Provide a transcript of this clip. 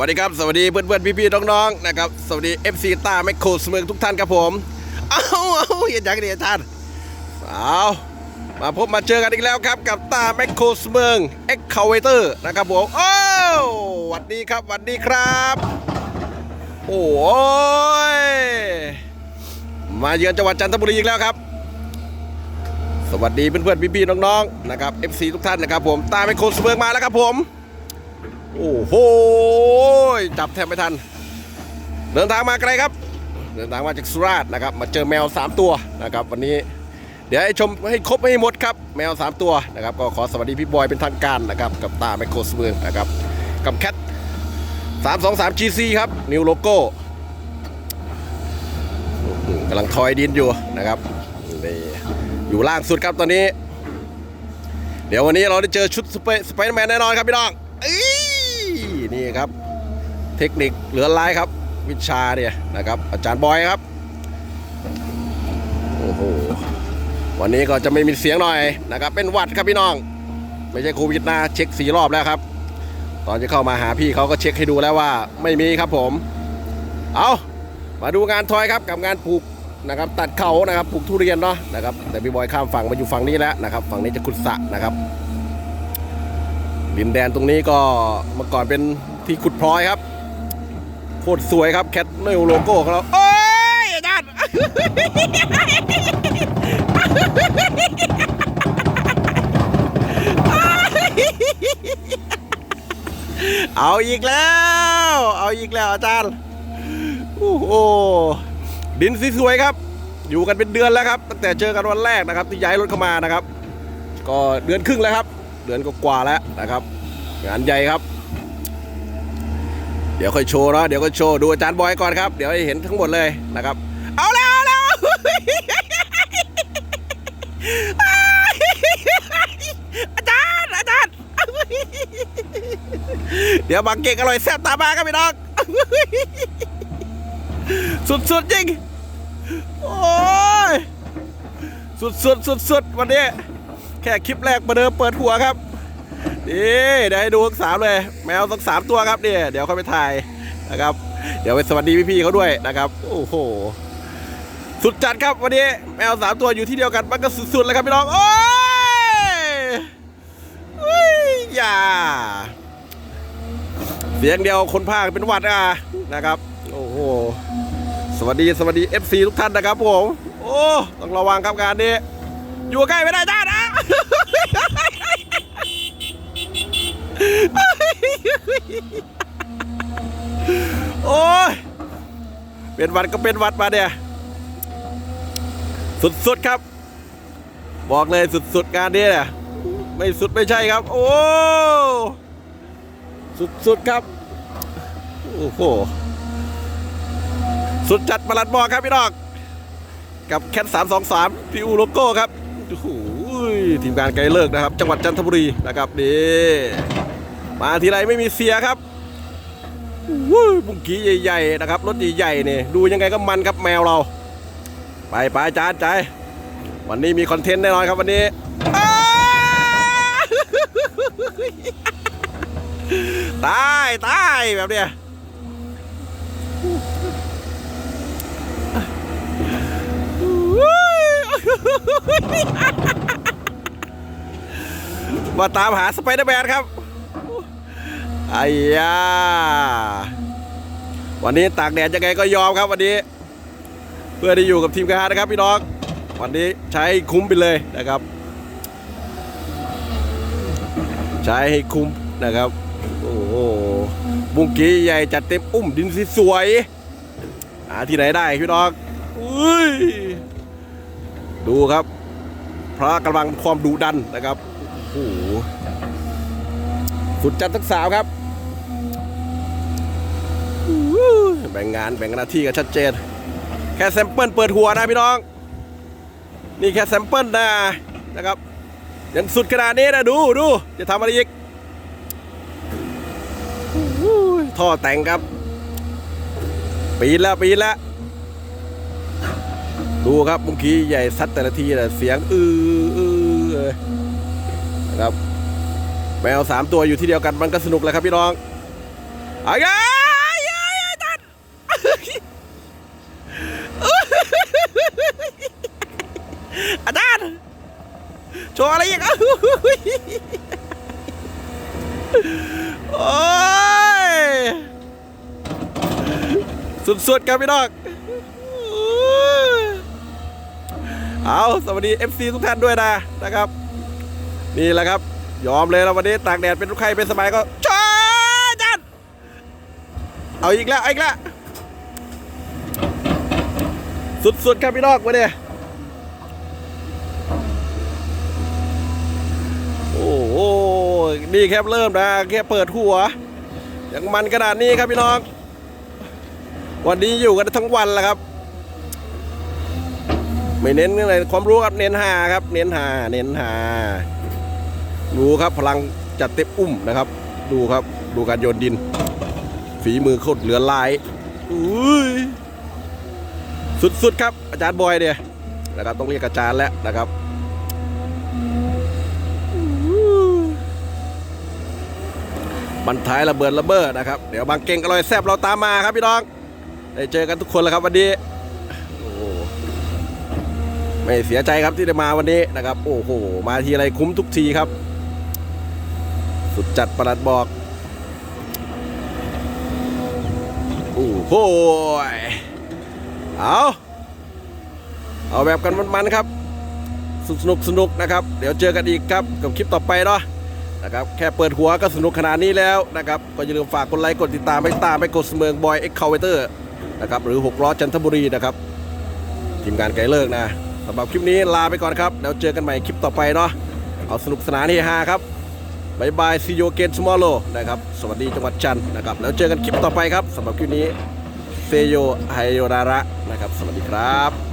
วัสดีครับ สวัสดีเพื่อนๆพี่ๆน้องๆนะครับ สวัสดี FC ต้าแมคโครสเมืองทุกท่านครับผม เอาเอาอย่าจักดีท่านเอามาพบมาเจอกันอีกแล้วครับ กับต้าแมคโครสเมืองเอ็กคาเวเตอร์นะครับผมโอ้หวัสดีครับหวัสดีครับ โอ้ยมาเยือนจังหวัดจันทบุรีอีกแล้วครับ สวัสดีเพื่อนๆพี่ๆน้องๆนะครับ FC ทุกท่านนะครับผมต้าแมคโครสเมืองมาแล้วครับผม โอ้โหจับแทบไม่ทัน เดินทางมาไกลครับ เดินทางมาจากสุราษฎร์นะครับ มาเจอแมว 3 ตัวนะครับ วันนี้เดี๋ยวให้ชมให้ครบให้หมดครับ แมว 3 ตัวนะครับ ก็ขอสวัสดีพี่บอยเป็นทางการนะครับ กับตาไมโครสเมืองนะครับ กับแคท323 GC ครับ นิวโลโก้กำลังทอยดินอยู่นะครับอยู่ล่างสุดครับตอนนี้ เดี๋ยววันนี้เราได้เจอชุดสไปสไปเดอร์แมนแน่นอนครับพี่น้อง ครับ เทคนิคเหลือหลายครับ วิชาเนี่ยนะครับ อาจารย์บอยครับโอ้โหวันนี้ก็จะไม่มีเสียงหน่อยนะครับ เป็นวัดครับพี่น้อง ไม่ใช่โควิดนะเช็คสีรอบแล้วครับ ตอนจะเข้ามาหาพี่เขาก็เช็คให้ดูแล้วว่าไม่มีครับผม เอามาดูงานทอยครับกับงานปลูกนะครับตัดเขานะครับปลูกทุเรียนเนาะนะครับแต่พี่บอยข้ามฝั่งมาอยู่ฝั่งนี้แล้วนะครับ ฝั่งนี้จะขุดสระนะครับดินแดนตรงนี้ก็เมื่อก่อนเป็น ที่ขุดพลอยครับโคตรสวยครับแคทเนลโลโก้ของเราโอ้ยอาจารย์เอาอีกแล้ว เอาอีกแล้วอาจารย์โอ้โหดินสวยครับ อยู่กันเป็นเดือนแล้วครับตั้งแต่เจอกันวันแรกนะครับ ที่ย้ายรถเข้ามานะครับ ก็เดือนครึ่งแล้วครับ เดือนกว่าแล้วนะครับ งานใหญ่ครับ เดี๋ยวค่อยโชว์เนาะเดี๋ยวก็โชว์ดูอาจารย์บอยก่อนครับเดี๋ยวให้เห็นทั้งหมดเลยนะครับ เอาแล้วเอาแล้วอาจารย์อาจารย์เดี๋ยวบางเก่งอร่อยแซ่บตามมาครับพี่น้องสุดๆจริงโอ้ยสุดๆสุดๆวันนี้แค่คลิปแรกมาเดิมเปิดหัวครับ นี่เดี๋ยวให้ดูทั้งสามเลย แมวทั้งสามตัวครับเนี่ยเดี๋ยวเขาไปถ่ายนะครับ เดี๋ยวไปสวัสดีพี่ๆเขาด้วยนะครับ โอ้โห สุดจัดครับวันนี้แมวสามตัวอยู่ที่เดียวกันมันก็สุดๆเลยครับพี่น้องโอ้ยยอย่า เสียงเดียวคนพากย์เป็นวัดอะนะครับ โอ้โหสวัสดีสวัสดี FC ทุกท่านนะครับผม โอ้ ต้องระวังครับงานนี้ อยู่ใกล้ไม่ได้จ้านะ โอ้ย เป็นวัดก็เป็นวัดมาเนี่ย สุดๆครับ บอกเลยสุดๆงานนี้เนี่ยไม่สุดไม่ใช่ครับ โอ้สุดๆครับ โอ้โห สุดจัดประหลัดบอกครับพี่น้องกับแคทสามสองสามพีอูโลโก้ครับ โอ้โห ทีมงานไกลเลิกนะครับ จังหวัดจันทบุรีนะครับนี่ มาทีไรไม่มีเสียครับวู้บุ้งกี้ใหญ่ๆนะครับรถใหญ่ๆเนี่ยดูยังไงก็มันครับแมวเรา ไปไปจานใจ วันนี้มีคอนเทนต์แน่นอนครับวันนี้ตายตายแบบเนี้ยมาตามหาสไปเดอร์แมนครับ ไอ้ยาวันนี้ตากแดดยังไงก็ยอมครับวันนี้ เพื่อที่อยู่กับทีมงานนะครับพี่น้อง วันนี้ใช้คุ้มไปเลยนะครับ ใช้ให้คุ้มนะครับ โอ้โหบุ้งกี้ใหญ่จัดเต็มอุ้มดินสวยหาที่ไหนได้พี่น้องอุ้ยดูครับ พระกำลังความดุดันนะครับโอ้โหสุดจัดทั้งสาวครับ แบ่งงานแบ่งหน้าที่กันชัดเจน แค่แซมเปิลเปิดหัวนะพี่น้อง นี่แค่แซมเปิลนะนะครับยังสุดขนาดนี้นะดูดูจะทำอะไรอีกท่อแต่งครับ ปีนแล้วปีนแล้วดูครับเมื่อกี้ใหญ่ซัดแต่ละทีนะเสียงอืออือนะครับแมวสามตัวอยู่ที่เดียวกันมันก็สนุกแหละครับพี่น้องอาไง อาจารย์โชว์อะไรอย่างเงี้ยโอ้ยสุดๆครับพี่น้องเอาสวัสดี FC ทุกท่านด้วยนะนะครับ นี่แหละครับ ยอมเลยแล้ววันนี้ตากแดดเป็นลูกใครเป็นสบายก็จ้าจารย์เอาอีกแล้วอีกแล้ว สุดๆครับพี่นองวันนี้โอ้โหนี่แค่เริ่มนะแค่เปิดหัวยังมันขนาดนี้ครับพี่น้อง วันนี้อยู่กันทั้งวันแล้วครับ ไม่เน้นอะไรความรู้ครับเน้นหาครับ เน้นหาเน้นหาดูครับพลังจัดเต็มอุ้มนะครับ ดูครับดูการโยนดิน ฝีมือโคตรเหลือลายอุ้ย สุดๆครับอาจารย์บอยเดียนะครับต้องเรียกอาจารย์แล้วนะครับบันท้ายระเบิดระเบ้อนะครับ เดี๋ยวบางเก่งอร่อยแซ่บเราตามมาครับพี่น้องได้เจอกันทุกคนแล้วครับวันนี้ไม่เสียใจครับที่ได้มาวันนี้นะครับ โอ้โห มาทีไรคุ้มทุกทีครับ สุดจัดประหลัดบอก โอ้โห เอาเอาแบบกันมันๆครับ สนุกสนุกนะครับ เดี๋ยวเจอกันอีกครับกับคลิปต่อไปเนาะนะครับแค่เปิดหัวก็สนุกขนาดนี้แล้วนะครับก็อย่าลืมฝากกดไลค์กดติดตามไปตามไปกดเสมองบอยเอ็กคาเวเตอร์นะครับหรือ6ล้อจันทบุรีนะครับทีมงานไกลเลิกนะสำหรับคลิปนี้ลาไปก่อนครับเดี๋ยวเจอกันใหม่คลิปต่อไปเนาะเอาสนุกสนานเฮฮาครับบายบายซีโยเกนสมอลโลนะครับสวัสดีจังหวัดจันทร์นะครับแล้วเจอกันคลิปต่อไปครับสำหรับคลิปนี้ เซโยไฮโยราระนะครับ สวัสดีครับ